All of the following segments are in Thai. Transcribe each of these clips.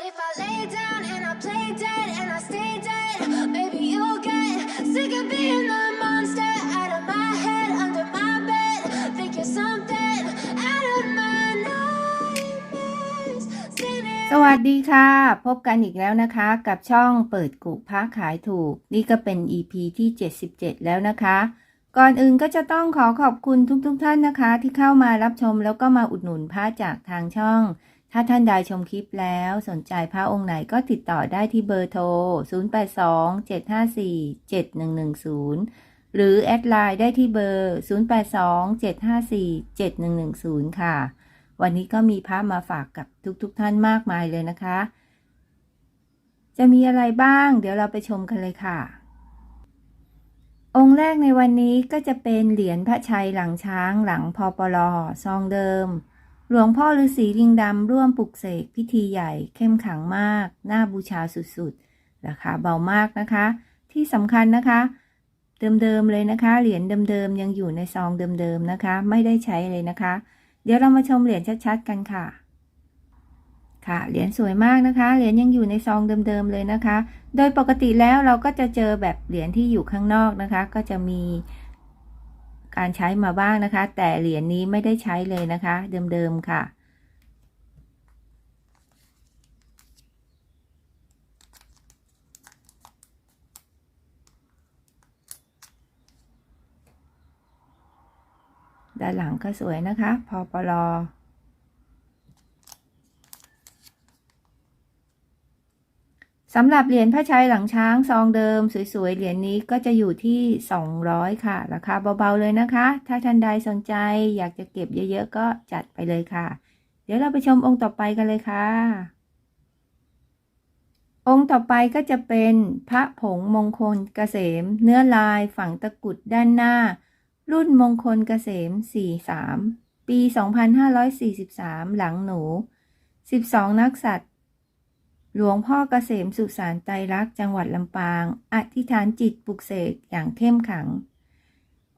But if I lay down and I play dead and I stay dead, maybe you'll get sick of being the monster out of my head, under my bed. Think you're something out of my nightmares. Standing สวัสดีค่ะ พบกันอีกแล้วนะคะ กับช่องเปิดกุพระขายถูก นี่ก็เป็น EP ที่ 77 แล้วนะคะ ก่อนอื่นก็จะต้องขอขอบคุณทุกๆทท่านนะคะ ที่เข้ามารับชมแล้วก็มาอุดหนุนพระจากทางช่อง ถ้าท่านใดชมคลิปแล้วสนใจพระองค์ไหนก็ติดต่อได้ที่เบอร์โทร 0827547110 หรือแอดไลน์ได้ที่เบอร์ 0827547110 ค่ะ วันนี้ก็มีพระมาฝากกับทุกๆทท่านมากมายเลยนะคะ จะมีอะไรบ้าง เดี๋ยวเราไปชมกันเลยค่ะ องค์แรกในวันนี้ก็จะเป็นเหรียญพระชัยหลังช้างหลังพอปลอซองเดิม หลวงพ่อฤาษีลิงดำร่วมปลุกเสกพิธีใหญ่เข้มขังมาก น่าบูชาสุดๆ ราคาเบามากนะคะ ที่สำคัญนะคะ เดิมๆเลยนะคะ เหรียญเดิมๆยังอยู่ในซองเดิมๆนะคะ ไม่ได้ใช้เลยนะคะ เดี๋ยวเรามาชมเหรียญชัดๆกันค่ะ ค่ะ เหรียญสวยมากนะคะ เหรียญยังอยู่ในซองเดิมๆเลยนะคะ โดยปกติแล้วเราก็จะเจอแบบเหรียญที่อยู่ข้างนอกนะคะ ก็จะมี การใช้มาบ้างนะคะ แต่เหรียญนี้ไม่ได้ใช้เลยนะคะ เดิมๆค่ะด้านหลังก็สวยนะคะ พอปลอ สำหรับเหรียญพระชัยหลังช้างซองเดิม สวยๆ เหรียญนี้ก็จะอยู่ที่ 200 ค่ะ ราคาเบาๆ เลยนะคะ ถ้าท่านใดสนใจอยากจะเก็บเยอะๆ ก็จัดไปเลยค่ะ เดี๋ยวเราไปชมองค์ต่อไปกันเลยค่ะ องค์ต่อไปก็จะเป็นพระผงมงคลเกษม เนื้อลายฝังตะกุดด้านหน้า รุ่นมงคลเกษม 43 ปี 2543 หลังหนู 12 นักสัตว์ หลวงพ่อเกษมสุสานไตรักษ์จังหวัดลำปาง อธิษฐานจิตปลุกเสกอย่างเข้มขัง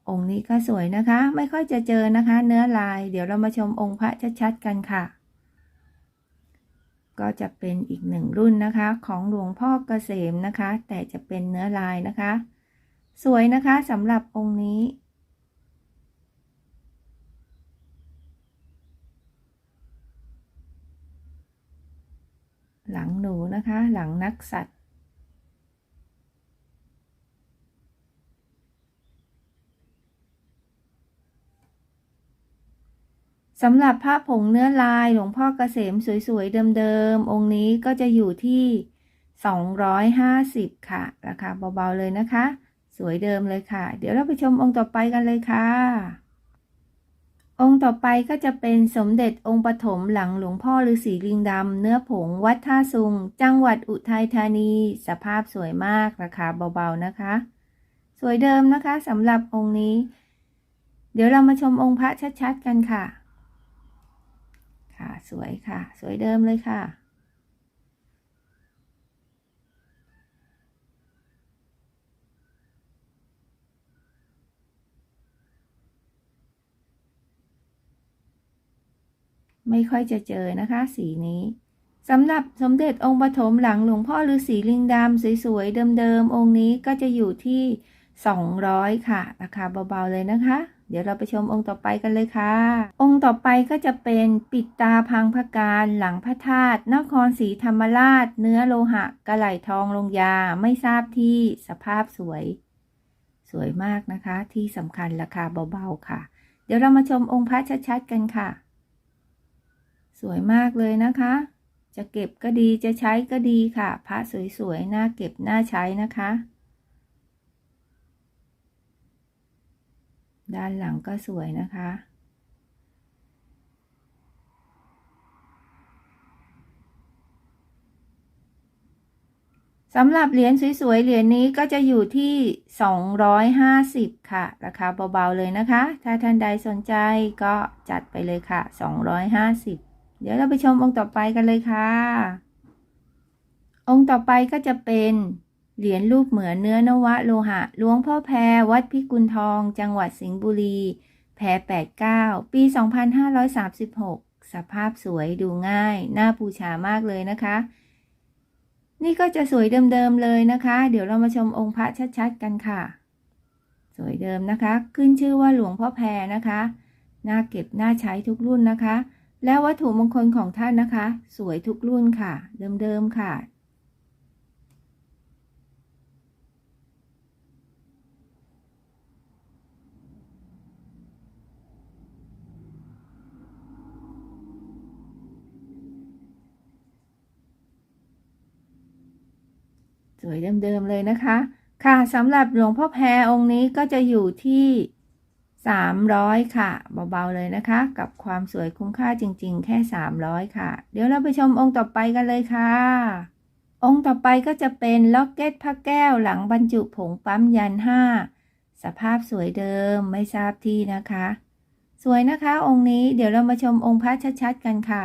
องค์นี้ก็สวยนะคะ ไม่ค่อยจะเจอนะคะ เนื้อลาย เดี๋ยวเรามาชมองค์พระชัดๆกันค่ะ ก็จะเป็นอีกหนึ่งรุ่นนะคะ ของหลวงพ่อเกษมนะคะ แต่จะเป็นเนื้อลายนะคะ สวยนะคะสำหรับองค์นี้ หลังหนูนะคะ หลังนักสัตว์สำหรับพระผงเนื้อลายหลวงพ่อเกษมสวยๆ เดิมๆ องค์นี้ก็จะอยู่ที่ 250 ค่ะราคาเบาๆเลยนะคะ สวยเดิมเลยค่ะ เดี๋ยวเราไปชมองค์ต่อไปกันเลยค่ะ องค์ต่อไปก็จะเป็นสมเด็จองค์ปฐมหลังหลวงพ่อฤาษีลิงดำเนื้อผงวัดท่าซุง จังหวัดอุทัยธานี สภาพสวยมากราคาเบาๆนะคะ สวยเดิมนะคะสำหรับองค์นี้ เดี๋ยวเรามาชมองค์พระชัดๆกันค่ะ ค่ะสวยค่ะ สวยเดิมเลยค่ะ ไม่ค่อยจะเจอนะคะ สีนี้สำหรับสมเด็จองค์ปฐมหลังหลวงพ่อฤาษีลิงดำสวยๆ เดิมๆ องค์นี้ก็จะอยู่ที่ 200 ค่ะ ราคาเบาๆ เลยนะคะ เดี๋ยวเราไปชมองค์ต่อไปกันเลยค่ะ องค์ต่อไปก็จะเป็นปิดตาพังพการหลังพระธาตุนครศรีธรรมราช เนื้อโลหะ กระไหลทองลงยาไม่ทราบที่สภาพสวย สวยมากนะคะ ที่สำคัญราคาเบาๆค่ะ เดี๋ยวเรามาชมองค์พระชัดๆกันค่ะ สวยมากเลยนะคะ จะเก็บก็ดีจะใช้ก็ดีค่ะ พระสวยๆน่าเก็บน่าใช้นะคะ ด้านหลังก็สวยนะคะสำหรับเหรียญสวยๆ เหรียญนี้ก็จะอยู่ที่ 250 ค่ะ ราคาเบา ๆ เลยนะคะ ถ้าท่านใดสนใจก็จัดไปเลยค่ะ 250 เดี๋ยวเราไปชมองค์ต่อไปกันเลยค่ะ องค์ต่อไปก็จะเป็นเหรียญรูปเหมือนเนื้อนวะโลหะหลวงพ่อแพรวัดพิกุลทอง จังหวัดสิงห์บุรี แพร89 ปี 2536 สภาพสวยดูง่าย น่าบูชามากเลยนะคะ นี่ก็จะสวยเดิมๆเลยนะคะ เดี๋ยวเรามาชมองค์พระชัดๆกันค่ะ สวยเดิมนะคะ ขึ้นชื่อว่าหลวงพ่อแพรนะคะ น่าเก็บน่าใช้ทุกรุ่นนะคะ และวัตถุมงคลของท่านนะคะ สวยทุกรุ่นค่ะ เดิมๆค่ะ สวยเดิมๆเลยนะคะ ค่ะสำหรับหลวงพ่อแพรองค์นี้ก็จะอยู่ที่ 300 ค่ะ เบาๆเลยนะคะ กับความสวยคุ้มค่าจริง ๆ แค่ 300 ค่ะ เดี๋ยวเราไปชมองค์ต่อไปกันเลยค่ะ องค์ต่อไปก็จะเป็นล็อกเก็ตพระแก้วหลังบรรจุผงปั๊มยัน 5 สภาพสวยเดิมไม่ทราบที่นะคะ สวยนะคะองค์นี้เดี๋ยวเรามาชมองค์พระชัดๆกันค่ะ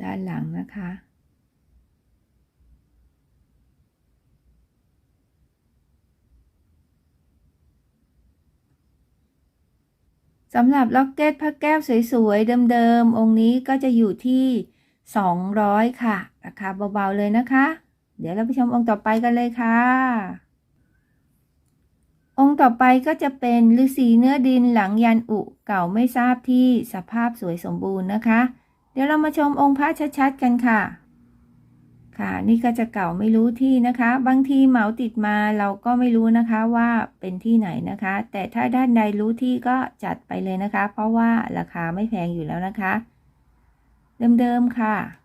ด้านหลังนะคะ สำหรับล็อกเก็ตพระแก้วสวยๆ เดิมๆ องค์นี้ก็จะอยู่ที่ 200 ค่ะ ราคาเบาๆ เลยนะคะ เดี๋ยวเราไปชมองค์ต่อไปกันเลยค่ะ องค์ต่อไปก็จะเป็นฤาษีเนื้อดินหลังยันอุเก่าไม่ทราบที่สภาพสวยสมบูรณ์นะคะ เดี๋ยวเรามาชมองค์พระชัดๆ กันค่ะ ค่ะ นี่ก็จะเก่าไม่รู้ที่นะคะ บางทีเหมาติดมาเราก็ไม่รู้นะคะว่าเป็นที่ไหนนะคะ แต่ถ้าด้านใดรู้ที่ก็จัดไปเลยนะคะ เพราะว่าราคาไม่แพงอยู่แล้วนะคะ เดิมๆค่ะ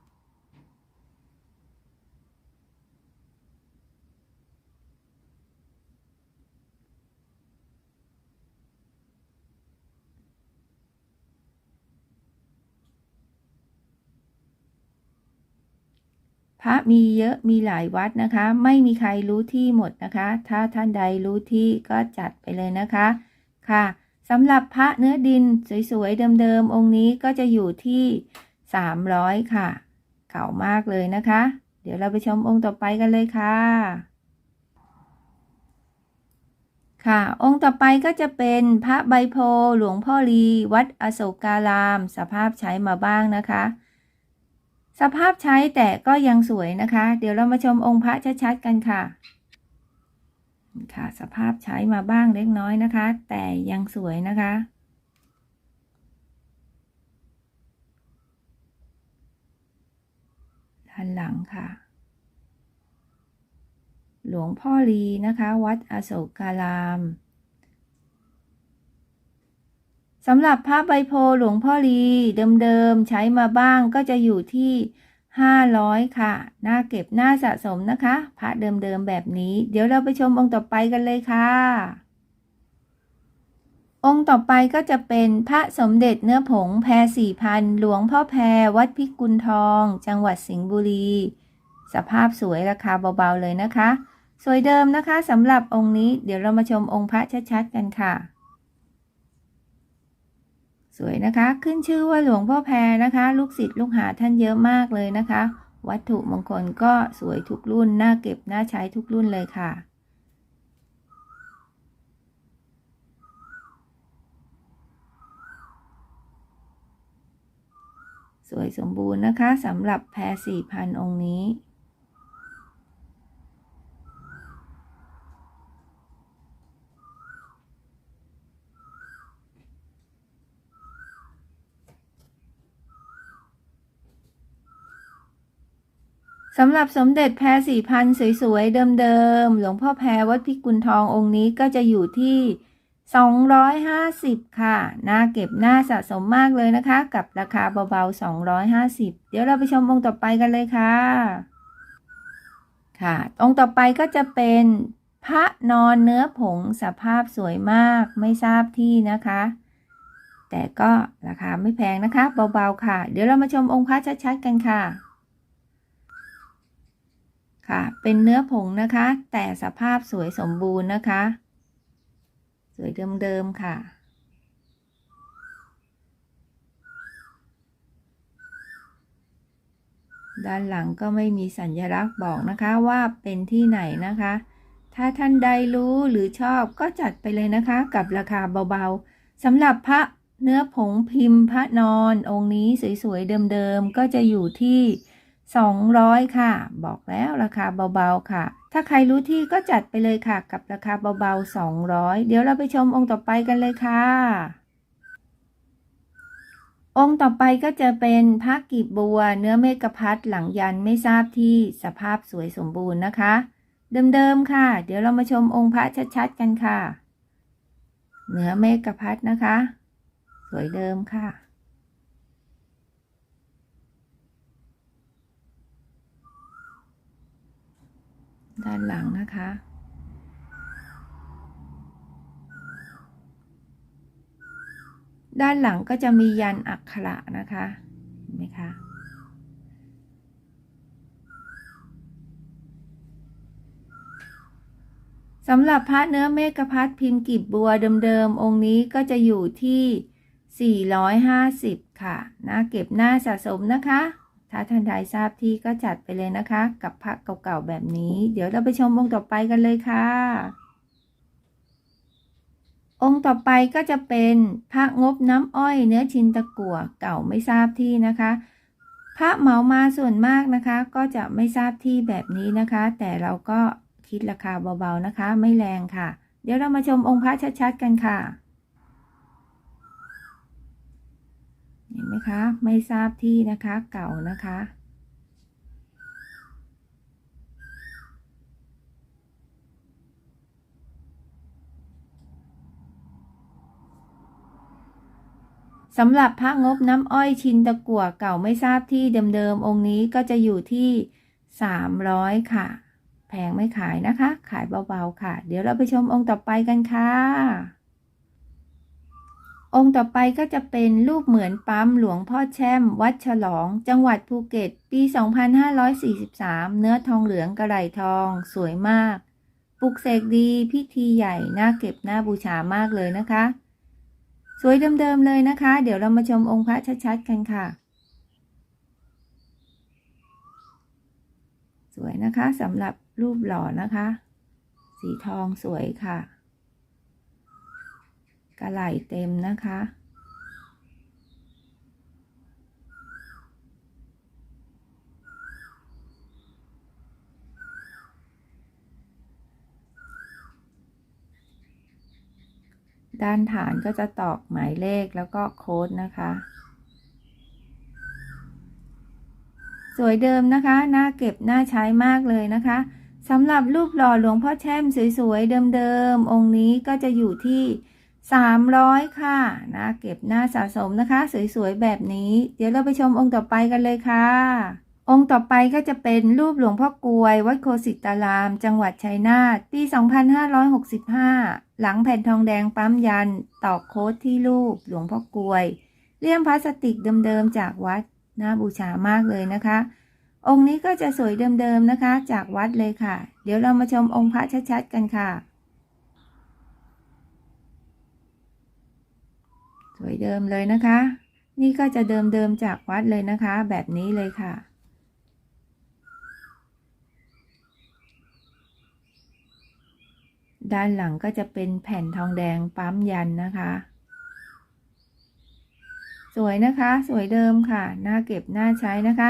พระมีเยอะมีหลายวัดนะคะ ไม่มีใครรู้ที่หมดนะคะ ถ้าท่านใดรู้ที่ก็จัดไปเลยนะคะค่ะสำหรับพระเนื้อดินสวยๆเดิมๆองค์นี้ก็จะอยู่ที่ 300 ค่ะ เก่ามากเลยนะคะ เดี๋ยวเราไปชมองค์ต่อไปกันเลยค่ะ ค่ะ องค์ต่อไปก็จะเป็นพระใบโพหลวงพ่อลีวัดอโศการาม สภาพใช้มาบ้างนะคะ สภาพใช้แต่ก็ยังสวยนะคะ เดี๋ยวเรามาชมองค์พระชัดๆกันค่ะ ค่ะ สภาพใช้มาบ้างเล็กน้อยนะคะ แต่ยังสวยนะคะ ด้านหลังค่ะ หลวงพ่อลีนะคะ วัดอโศการาม สำหรับพระใบโพหลวงพ่อลีเดิมๆใช้มาบ้างก็จะอยู่ที่ 500 ค่ะ น่าเก็บน่าสะสมนะคะพระเดิมๆแบบนี้ เดี๋ยวเราไปชมองค์ต่อไปกันเลยค่ะ องค์ต่อไปก็จะเป็นพระสมเด็จเนื้อผงแพรสี่พันหลวงพ่อแพรวัดพิกุลทอง จังหวัดสิงห์บุรี สภาพสวยราคาเบาๆเลยนะคะ สวยเดิมนะคะสำหรับองค์นี้ เดี๋ยวเรามาชมองค์พระชัดๆกันค่ะ สวยนะคะ ขึ้นชื่อว่าหลวงพ่อแพรนะคะ ลูกศิษย์ลูกหาท่านเยอะมากเลยนะคะ วัตถุมงคลก็สวยทุกรุ่น น่าเก็บ น่าใช้ทุกรุ่นเลยค่ะ สวยสมบูรณ์นะคะสำหรับแพรสี่พันองค์นี้ สำหรับสมเด็จแพรสี่พันสวยๆ เดิมๆ หลวงพ่อแพรวัดพิกุลทององค์นี้ก็จะอยู่ที่ 250 ค่ะ น่าเก็บน่าสะสมมากเลยนะคะ กับราคาเบาๆ 250 เดี๋ยวเราไปชมองค์ต่อไปกันเลยค่ะ ค่ะ องค์ต่อไปก็จะเป็นพระนอนเนื้อผงสภาพสวยมากไม่ทราบที่นะคะ แต่ก็ราคาไม่แพงนะคะเบาๆค่ะ เดี๋ยวเรามาชมองค์พระชัดๆกันค่ะ ค่ะ เป็นเนื้อผงนะคะ แต่สภาพสวยสมบูรณ์นะคะ สวยเดิมๆค่ะ ด้านหลังก็ไม่มีสัญลักษณ์บอกนะคะว่าเป็นที่ไหนนะคะ ถ้าท่านใดรู้หรือชอบก็จัดไปเลยนะคะ กับราคาเบาๆสำหรับพระเนื้อผงพิมพ์พระนอนองค์นี้สวยๆเดิมๆก็จะอยู่ที่ 200 ค่ะ บอกแล้วราคาเบาๆค่ะ ถ้าใครรู้ที่ก็จัดไปเลยค่ะ กับราคาเบาๆ 200 เดี๋ยวเราไปชมองค์ต่อไปกันเลยค่ะ องค์ต่อไปก็จะเป็นพระกีบบัว เนื้อเมกพัดหลังยันไม่ทราบที่สภาพสวยสมบูรณ์นะคะ เดิมๆค่ะ เดี๋ยวเรามาชมองค์พระชัดๆกันค่ะ เนื้อเมกพัดนะคะ สวยเดิมค่ะ ด้านหลังนะคะ ด้านหลังก็จะมียันอักขระนะคะเห็นไหมคะสำหรับพระเนื้อเมกะพัดพิมพ์กีบบัวเดิมๆ องค์นี้ก็จะอยู่ที่ 450 ค่ะน่าเก็บหน้าสะสมนะคะ ถ้าท่านใดทราบที่ก็จัดไปเลยนะคะ กับพระเก่าๆแบบนี้ เดี๋ยวเราไปชมองค์ต่อไปกันเลยค่ะ องค์ต่อไปก็จะเป็นพระงบน้ำอ้อยเนื้อชินตะกั่วเก่าไม่ทราบที่นะคะ พระเหมามาส่วนมากนะคะ ก็จะไม่ทราบที่แบบนี้นะคะ แต่เราก็คิดราคาเบาๆนะคะ ไม่แรงค่ะ เดี๋ยวเรามาชมองค์พระชัดๆกันค่ะ เห็ นไมคะ ไม่ทราบที่นะคะ เก่านะคะ สำหรับพระงบน้ำอ้อยชินตะกั่วเก่าไม่ทราบที่เดิมๆองค์นี้ก็จะอยู่ที่300ค่ะ แพงไม่ขายนะคะ ขายเบาๆค่ะ เดี๋ยวเราไปชมองค์ต่อไปกันค่ะ องค์ต่อไปก็จะเป็นรูปเหมือนปั๊มหลวงพ่อแช่ม วัดฉลอง จังหวัดภูเก็ต ปี 2543 เนื้อทองเหลืองกระไหลทอง สวยมาก ปลุกเสกดี พิธีใหญ่ น่าเก็บน่าบูชามากเลยนะคะ สวยเดิมๆเลยนะคะ เดี๋ยวเรามาชมองค์พระชัดๆกันค่ะ สวยนะคะสำหรับรูปหล่อนะคะ สีทองสวยค่ะ กระไหล่เต็มนะคะ ด้านฐานก็จะตอกหมายเลขแล้วก็โค้ดนะคะ สวยเดิมนะคะน่าเก็บน่าใช้มากเลยนะคะสำหรับรูปหล่อหลวงพ่อแช่มสวยๆเดิมๆองค์นี้ก็จะอยู่ที่ 300 ค่ะน่าเก็บหน่าสะสมนะคะ สวยๆ แบบนี้ เดี๋ยวเราไปชมองค์ต่อไปกันเลยค่ะ องค์ต่อไปก็จะเป็นรูปหลวงพ่อกลวย วัดโคสิตาราม จังหวัดชัยนาทปี 2565 หลังแผ่นทองแดงปั๊มยันตอกโค้ดที่รูปหลวงพ่อกลวยเลี่ยมพลาสติกเดิมๆจากวัดน่าบูชามากเลยนะคะ องค์นี้ก็จะสวยเดิมๆนะคะ จากวัดเลยค่ะ เดี๋ยวเรามาชมองค์พระชัดๆกันค่ะ สวยเดิมเลยนะคะ นี่ก็จะเดิมๆจากวัดเลยนะคะ แบบนี้เลยค่ะ ด้านหลังก็จะเป็นแผ่นทองแดงปั๊มยันนะคะ สวยนะคะ สวยเดิมค่ะ น่าเก็บน่าใช้นะคะ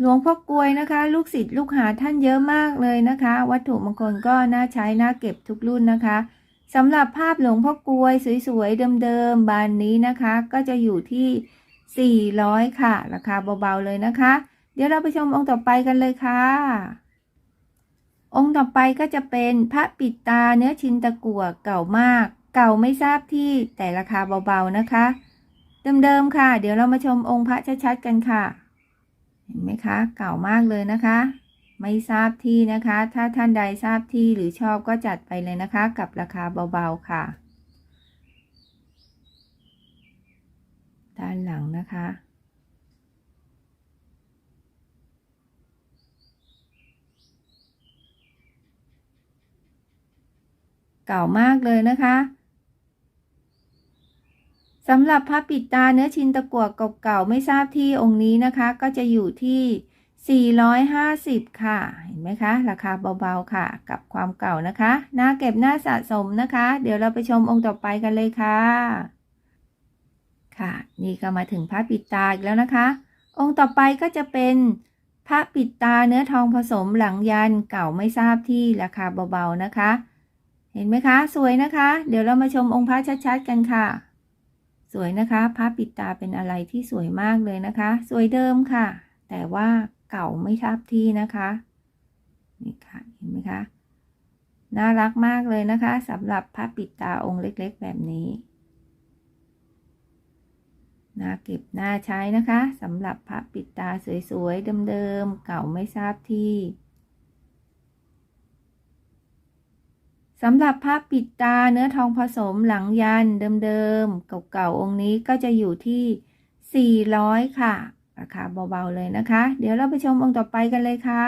หลวงพ่อกลวยนะคะ ลูกศิษย์ลูกหาท่านเยอะมากเลยนะคะ วัตถุมงคลก็น่าใช้น่าเก็บทุกรุ่นนะคะ สำหรับภาพหลวงพ่อกลวยสวยๆ เดิมๆ บานนี้นะคะ ก็จะอยู่ที่ 400 ค่ะ ราคาเบาๆ เลยนะคะ เดี๋ยวเราไปชมองค์ต่อไปกันเลยค่ะ องค์ต่อไปก็จะเป็นพระปิดตาเนื้อชินตะกั่วเก่ามาก เก่าไม่ทราบที่แต่ราคาเบาๆ นะคะ เดิมๆ ค่ะ เดี๋ยวเรามาชมองค์พระชัดๆ กันค่ะ เห็นไหมคะ เก่ามากเลยนะคะ ไม่ทราบที่นะคะ ถ้าท่านใดทราบที่หรือชอบก็จัดไปเลยนะคะ กับราคาเบาๆค่ะ ด้านหลังนะคะ เก่ามากเลยนะคะสำหรับพระปิดตาเนื้อชินตะกั่วเก่าๆไม่ทราบที่องค์นี้นะคะ ก็จะอยู่ที่ 450 ค่ะ เห็นไหมคะ ราคาเบาๆค่ะ กับความเก่านะคะ หน่าเก็บหน่าสะสมนะคะ เดี๋ยวเราไปชมองค์ต่อไปกันเลยค่ะ ค่ะ นี่ก็มาถึงพระปิดตาอีกแล้วนะคะ องค์ต่อไปก็จะเป็นพระปิดตาเนื้อทองผสมหลังยันเก่าไม่ทราบที่ราคาเบาๆนะคะ เห็นไหมคะ สวยนะคะ เดี๋ยวเรามาชมองค์พระชัดๆกันค่ะ สวยนะคะ พระปิดตาเป็นอะไรที่สวยมากเลยนะคะ สวยเดิมค่ะ แต่ว่า เก่าไม่ทราบที่นะคะนี่ค่ะเห็นไหมคะน่ารักมากเลยนะคะสำหรับพระปิดตาองค์เล็กๆ แบบนี้น่าเก็บน่าใช้นะคะสำหรับพระปิดตาสวยๆเดิมๆเก่าไม่ทราบที่สำหรับพระปิดตาเนื้อทองผสมหลังยันเดิมๆเก่าๆองค์นี้ก็จะอยู่ที่ 400 ค่ะ ราคาเบาๆเลยนะคะ เดี๋ยวเราไปชมองค์ต่อไปกันเลยค่ะ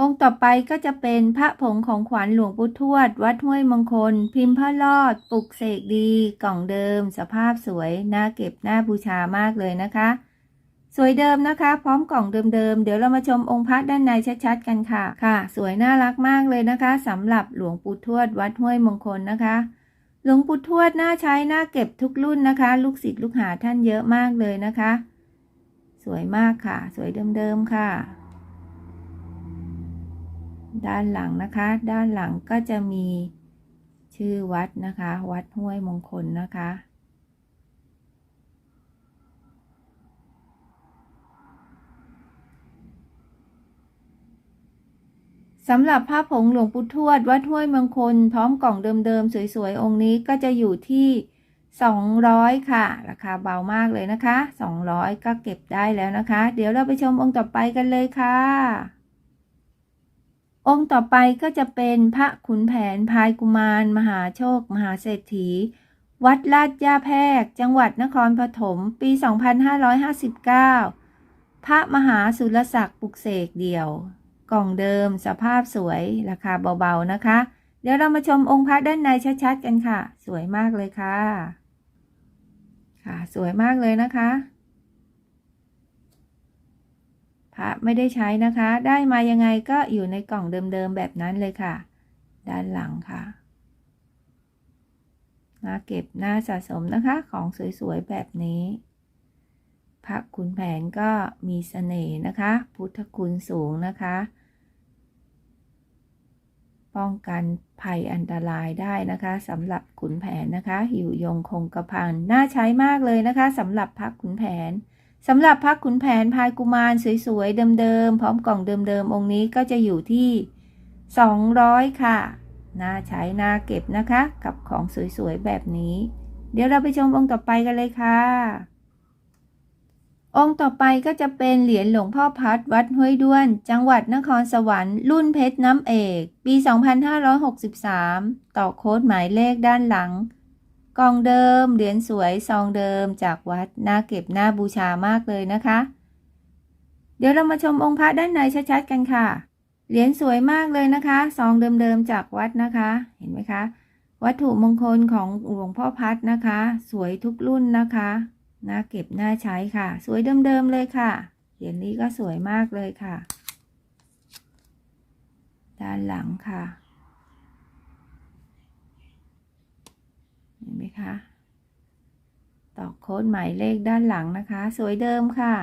องค์ต่อไปก็จะเป็นพระผงของขวัญหลวงปู่ทวด วัดห้วยมงคล พิมพ์พระรอดปลุกเสกดี กล่องเดิม สภาพสวยน่าเก็บน่าบูชามากเลยนะคะ สวยเดิมนะคะ พร้อมกล่องเดิมๆเดี๋ยวเรามาชมองค์พระด้านในชัดๆกันค่ะค่ะ สวยน่ารักมากเลยนะคะสำหรับหลวงปู่ทวด วัดห้วยมงคลนะคะ หลวงปู่ทวดน่าใช้น่าเก็บทุกรุ่นนะคะ ลูกศิษย์ลูกหาท่านเยอะมากเลยนะคะ สวยมากค่ะ สวยเดิมๆค่ะ ด้านหลังนะคะ ด้านหลังก็จะมีชื่อวัดนะคะ วัดห้วยมงคลนะคะ สำหรับผ้าผงหลวงปู่ทวดวัดห้วยมงคลพร้อมกล่องเดิมๆ สวยๆ องค์นี้ก็จะอยู่ที่ 200 ค่ะ ราคาเบามากเลยนะคะ 200 ก็เก็บได้แล้วนะคะ เดี๋ยวเราไปชมองค์ต่อไปกันเลยค่ะ องค์ต่อไปก็จะเป็นพระขุนแผนพายกุมาร มหาโชค มหาเศรษฐี วัดลาดย่าแพรก จังหวัดนครปฐมปี 2559 พระมหาสุรศักดิ์ปุกเสกเดี่ยว กล่องเดิมสภาพสวยราคาเบาๆนะคะ เดี๋ยวเรามาชมองค์พระด้านในชัดๆกันค่ะ สวยมากเลยค่ะ ค่ะสวยมากเลยนะคะพระไม่ได้ใช้นะคะ ได้มายังไงก็อยู่ในกล่องเดิมๆแบบนั้นเลยค่ะ ด้านหลังค่ะน่าเก็บน่าสะสมนะคะ ของสวยๆแบบนี้ พระขุนแผนก็มีเสน่ห์นะคะ พุทธคุณสูงนะคะ ป้องกันภัยอันตรายได้นะคะสำหรับขุนแผนนะคะ อยู่ยงคงกระพันน่าใช้มากเลยนะคะสำหรับพระขุนแผนสำหรับพระขุนแผนพายกุมารสวยๆเดิมๆพร้อมกล่องเดิมๆองค์นี้ก็จะอยู่ที่ 200 ค่ะ น่าใช้น่าเก็บนะคะ กับของสวยๆแบบนี้ เดี๋ยวเราไปชมองค์ต่อไปกันเลยค่ะ องค์ต่อไปก็จะเป็นเหรียญหลวงพ่อพัดวัดห้วยด้วน จังหวัดนครสวรรค์รุ่นเพชรน้ำเอก ปี 2563 ต่อโค้ดหมายเลขด้านหลัง กองเดิม เหรียญสวยซองเดิมจากวัดน่าเก็บน่าบูชามากเลยนะคะ เดี๋ยวเรามาชมองค์พระด้านในชัดๆกันค่ะ เหรียญสวยมากเลยนะคะซองเดิมๆจากวัดนะคะ เห็นไหมคะ วัตถุมงคลของหลวงพ่อพัดนะคะ สวยทุกรุ่นนะคะ น่าเก็บน่าใช้ค่ะ สวยเดิมๆเลยค่ะ เหรียญนี้ก็สวยมากเลยค่ะ ด้านหลังค่ะ เห็นไหมคะ ตอกโค้ดหมายเลขด้านหลังนะคะ สวยเดิมค่ะ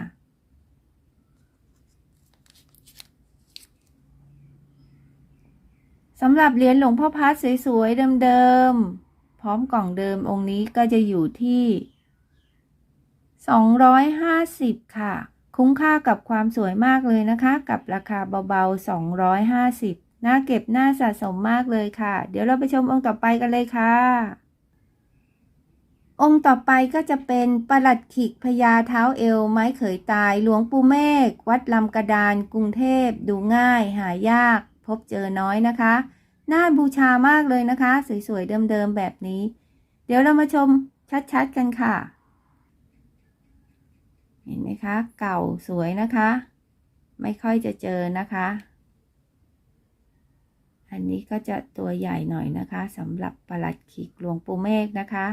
สำหรับเหรียญหลวงพ่อพัดสวยๆเดิมๆพร้อมกล่องเดิมองค์นี้ก็จะอยู่ที่ 250 ค่ะ คุ้มค่ากับความสวยมากเลยนะคะ กับราคาเบาๆ 250 น่าเก็บน่าสะสมมากเลยค่ะ เดี๋ยวเราไปชมองค์ต่อไปกันเลยค่ะ องค์ต่อไปก็จะเป็นประหลัดขิกพญาเท้าเอว ไม้เขยตาย หลวงปู่เมฆวัดลำกระดาน กรุงเทพ ดูง่าย หายาก พบเจอน้อยนะคะ น่าบูชามากเลยนะคะ สวยๆเดิมๆแบบนี้ เดี๋ยวเรามาชมชัดๆกันค่ะ เห็นไหมคะ เก่าสวยนะคะ ไม่ค่อยจะเจอนะคะ อันนี้ก็จะตัวใหญ่หน่อยนะคะสำหรับประหลัดขีกหลวงปู่เมฆนะคะ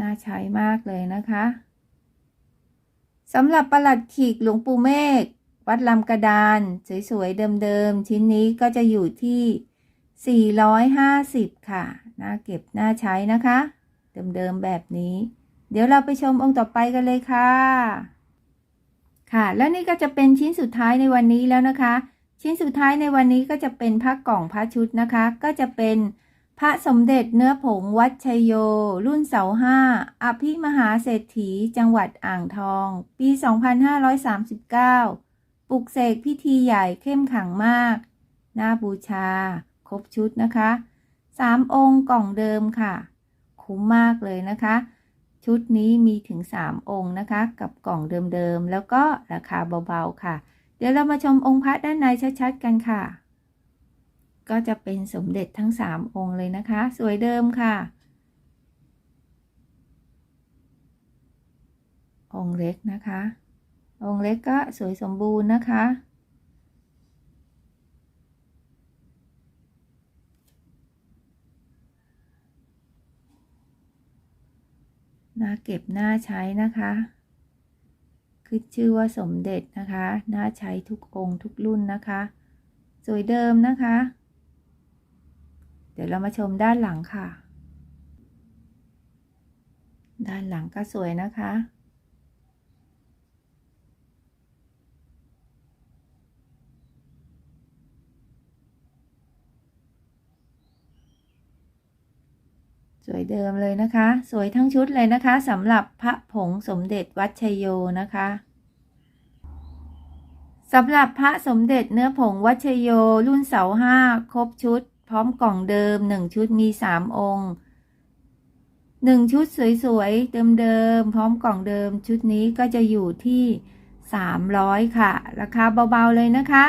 น่าใช้มากเลยนะคะสำหรับประหลัดขีกหลวงปู่เมฆวัดลำกระดาน สวย ๆ เดิม ๆ ชิ้นนี้ก็จะอยู่ที่ 450 ค่ะ น่าเก็บ น่าใช้นะคะ เดิม ๆ แบบนี้ เดี๋ยวเราไปชมองค์ต่อไปกันเลยค่ะ ค่ะ แล้วนี่ก็จะเป็นชิ้นสุดท้ายในวันนี้แล้วนะคะ ชิ้นสุดท้ายในวันนี้ก็จะเป็นพระกล่องพระชุดนะคะ ก็จะเป็น พระสมเด็จเนื้อผงวัดชัยโย รุ่นเสาห้า อภิมหาเศรษฐี จังหวัดอ่างทอง ปี 2539 ปลุกเสกพิธีใหญ่เข้มขังมาก หน่าบูชา ครบชุดนะคะ สามองค์กล่องเดิมค่ะ คุ้มมากเลยนะคะ ชุดนี้มีถึง 3 องค์นะคะ กับกล่องเดิมๆ แล้วก็ราคาเบาๆ ค่ะ เดี๋ยวเรามาชมองค์พระด้านในชัดๆ กันค่ะ ก็จะเป็นสมเด็จทั้ง 3 องค์เลยนะคะ สวยเดิมค่ะ องค์เล็กนะคะ องค์เล็กก็สวยสมบูรณ์นะคะ น่าเก็บน่าใช้นะคะคือชื่อว่าสมเด็จนะคะ น่าใช้ทุกองค์ทุกรุ่นนะคะ สวยเดิมนะคะ ดี๋ยวเรามาชมด้านหลังค่ะ ด้านหลังก็สวยนะคะ สวยเดิมเลยนะคะ สวยทั้งชุดเลยนะคะสำหรับพระผงสมเด็จวัดชัยโยนะคะสำหรับพระสมเด็จเนื้อผงวัดชัยโยรุ่นเสาห้าครบชุด พร้อมกล่องเดิมหนึ่งชุดมีสามองค์หนึ่งชุดสวยๆ เดิมๆ พร้อมกล่องเดิมชุดนี้ก็จะอยู่ที่สามร้อยค่ะ ราคาเบาๆเลยนะคะ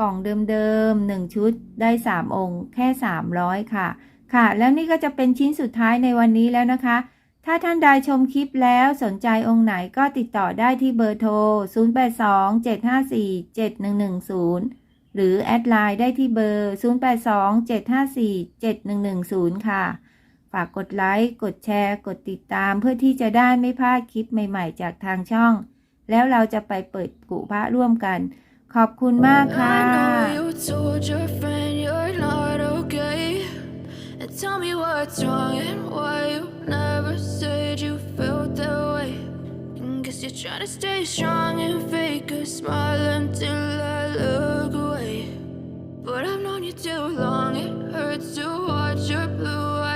กล่องเดิมๆหนึ่งชุดได้สามองค์ แค่สามร้อยค่ะ ค่ะ แล้วนี่ก็จะเป็นชิ้นสุดท้ายในวันนี้แล้วนะคะถ้าท่านใดชมคลิปแล้วสนใจองค์ไหนก็ติดต่อได้ที่เบอร์โทร 0827547110 หรือแอดไลน์ได้ที่เบอร์ 0827547110 ค่ะ ฝากกดไลค์ กดแชร์ กดติดตามเพื่อที่จะได้ไม่พลาดคลิปใหม่ๆ จากทางช่อง แล้วเราจะไปเปิดกุพระร่วมกัน ขอบคุณมากค่ะ tell me what's wrong and why you never said you felt that way. Cause you're trying to stay strong and fake a smile until I look away. But I've known you too long, it hurts to watch your blue eyes.